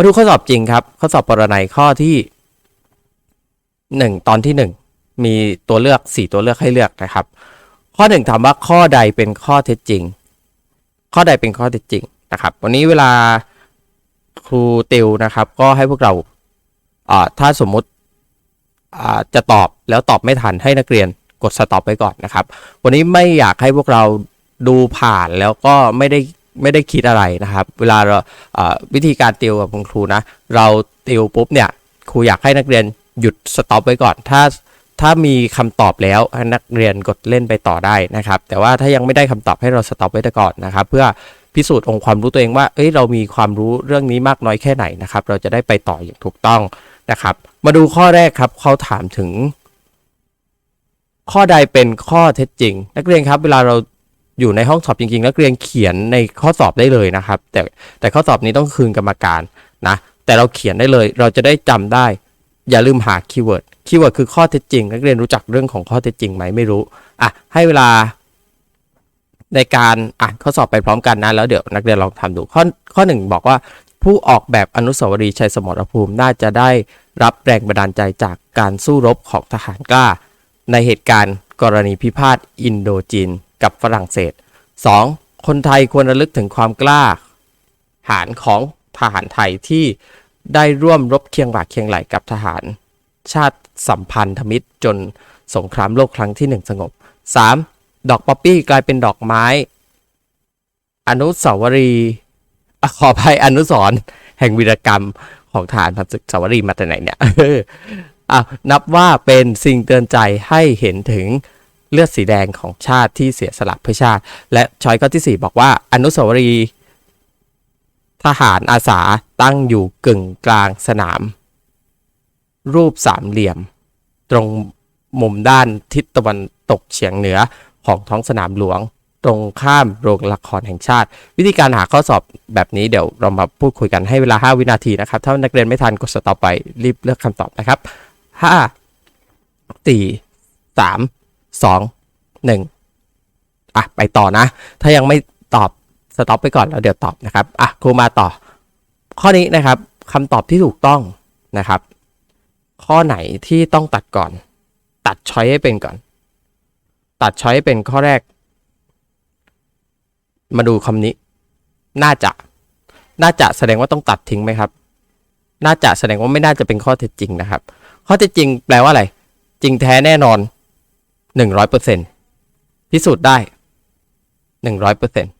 มาดูข้อสอบจริงครับ ข้อสอบปรนัยข้อที่หนึ่งตอนที่หนึ่งมีตัวเลือกสี่ตัวเลือกให้เลือกนะครับ ข้อหนึ่งถามว่าข้อใดเป็นข้อเท็จจริง ข้อใดเป็นข้อเท็จจริงนะครับ วันนี้เวลาครูติวนะครับ ก็ให้พวกเราถ้าสมมุติจะตอบแล้วตอบไม่ทันให้นักเรียนกดสต็อปไว้ก่อนนะครับ วันนี้ไม่อยากให้พวกเราดูผ่านแล้วก็ไม่ได้ ไม่ได้คิดอะไรนะครับ เวลาเราวิธีการติวกับคุณครูนะ เราติวปุ๊บเนี่ยครูอยากให้นักเรียนหยุดสต็อปไว้ก่อน ถ้าถ้ามีคำตอบแล้วนักเรียนกดเล่นไปต่อได้นะครับ แต่ว่าถ้ายังไม่ได้คำตอบให้เราสต็อปไว้ก่อนนะครับ เพื่อพิสูจน์องค์ความรู้ตัวเองว่า เอ้ย เรามีความรู้เรื่องนี้มากน้อยแค่ไหนนะครับ เราจะได้ไปต่ออย่างถูกต้องนะครับ มาดูข้อแรกครับ เขาถามถึง ข้อใดเป็นข้อเท็จจริง นักเรียนครับ เวลาเรา อยู่ในห้องสอบจริงๆนักเรียนเขียนในข้อสอบได้เลยนะครับ แต่แต่ข้อสอบนี้ต้องคืนกรรมการนะแต่เราเขียนได้เลยเราจะได้จำได้ อย่าลืมหาคีย์เวิร์ดคีย์เวิร์ดคือข้อเท็จจริง นักเรียนรู้จักเรื่องของข้อเท็จจริงไหมไม่รู้อะให้เวลาในการอ่านข้อสอบไปพร้อมกันนะแล้วเดี๋ยวนักเรียนลองทำดูข้อข้อหนึ่งบอกว่าผู้ออกแบบอนุสาวรีย์ชัยสมรภูมิน่าจะได้รับแรงบันดาลใจจากการสู้รบของทหารกล้า ในเหตุการณ์กรณีพิพาทอินโดจีน กับฝรั่งเศส 2. คนไทยควรระลึกถึงความกล้า หาญของทหารไทยที่ได้ร่วมรบเคียงบ่าเคียงไหลกับทหาร ชาติสัมพันธมิตรจนสงครามโลกครั้งที่หนึ่งสงบ 3. ดอกป๊อปปี้กลายเป็นดอกไม้ อนุสาวรีย์ขออภัยอนุสรแห่งวีรกรรมของทหารพันศึกสาวรีย์มาแต่ไหนเนี่ยอะนับว่าเป็นสิ่งเตือนใจให้เห็นถึง เลือดสีแดงของชาติที่เสียสละเพื่อชาติ และช้อยข้อที่ 4 บอกว่า อนุสาวรีย์ทหารอาสาตั้งอยู่กึ่งกลางสนาม รูปสามเหลี่ยม ตรงมุมด้านทิศตะวันตกเฉียงเหนือของท้องสนามหลวง ตรงข้ามโรงละครแห่งชาติ วิธีการหาข้อสอบแบบนี้เดี๋ยวเรามาพูดคุยกันให้เวลา 5 วินาทีนะครับ ถ้านักเรียนไม่ทันกดสต็อปไปรีบเลือกคำตอบนะครับห้าสี่ สองหนึ่งอะไปต่อนะ ถ้ายังไม่ตอบสต็อปไปก่อนแล้วเดี๋ยวตอบนะครับอะครูมาต่อ ข้อนี้นะครับคำตอบที่ถูกต้องนะครับ ข้อไหนที่ต้องตัดก่อน ตัดช้อยให้เป็นก่อน ตัดช้อยให้เป็นข้อแรก มาดูคำนี้ น่าจะ น่าจะแสดงว่าต้องตัดทิ้งไหมครับ น่าจะแสดงว่าไม่น่าจะเป็นข้อเท็จจริงนะครับ ข้อเท็จจริงแปลว่าอะไร จริงแท้แน่นอน หนึ่งร้อยเปอร์เซ็นพิสูจน์ได้หนึ่งร้อยเปอร์เซ็นต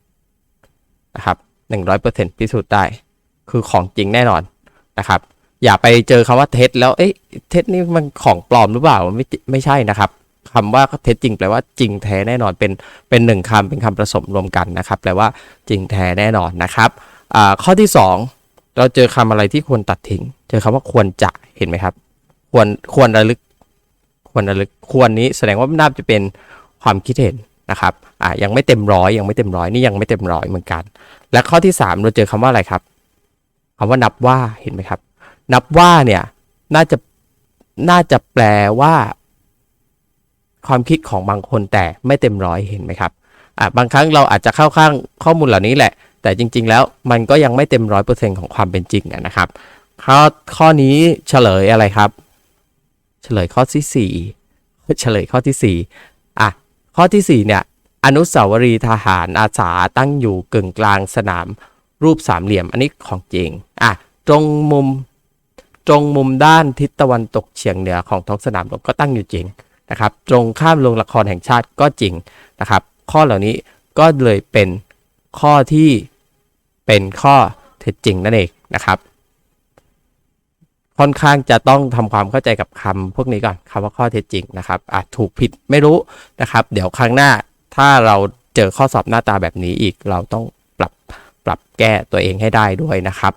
นะครับหนึ่งร้อยเปอร์เซ็นพิสูจน์ได้ คือของจริงแน่นอนนะครับ อย่าไปเจอคำว่าเท็จแล้วเอ๊ะเท็จนี่มันของปลอมหรือเปล่าไม่ไม่ใช่นะครับคำว่าเท็จจริงแปลว่าจริงแท้แน่นอนเป็นเป็นหนึ่งคำเป็นคำผสมรวมกันนะครับ แปลว่าจริงแท้แน่นอนนะครับอ่าข้อที่สองเราเจอคำอะไรที่ควรตัดทิ้ง เจอคำว่าควรจะเห็นไหมครับ ควรควรระลึก ควรระลึกควรนี้แสดงว่าน่าจะเป็นความคิดเห็นนะครับอ่ายังไม่เต็มร้อยยังไม่เต็มร้อยนี่ยังไม่เต็มร้อยเหมือนกัน และข้อที่สามเราเจอคำว่าอะไรครับคำว่านับว่าเห็นไหมครับ นับว่าเนี่ยน่าจะน่าจะแปลว่า ความคิดของบางคนแต่ไม่เต็มร้อยเห็นไหมครับอ่าบางครั้งเราอาจจะเข้าข้างข้อมูลเหล่านี้แหละ แต่จริง ๆ แล้วมันก็ยังไม่เต็มร้อยเปอร์เซ็นต์ของความเป็นจริงนะครับข้อข้อนี้เฉลยอะไรครับ เฉลยข้อที่สี่เฉลยข้อที่สี่อะข้อที่สี่เนี่ยอนุสาวรีย์ทหารอาสาตั้งอยู่กึ่งกลางสนามรูปสามเหลี่ยม อันนี้ของจริงอะตรงมุมตรงมุมด้านทิศตะวันตกเฉียงเหนือของท้องสนามหลวงก็ตั้งอยู่จริงนะครับตรงข้ามโรงละครแห่งชาติก็จริงนะครับ ข้อเหล่านี้ก็เลยเป็นข้อที่เป็นข้อเท็จจริงนั่นเองนะครับ ค่อนข้างจะต้องทำความเข้าใจกับคำพวกนี้ก่อนคำว่าข้อเท็จจริงนะครับอาจถูกผิดไม่รู้นะครับ เดี๋ยวครั้งหน้าถ้าเราเจอข้อสอบหน้าตาแบบนี้อีกเราต้องปรับปรับแก้ตัวเองให้ได้ด้วยนะครับ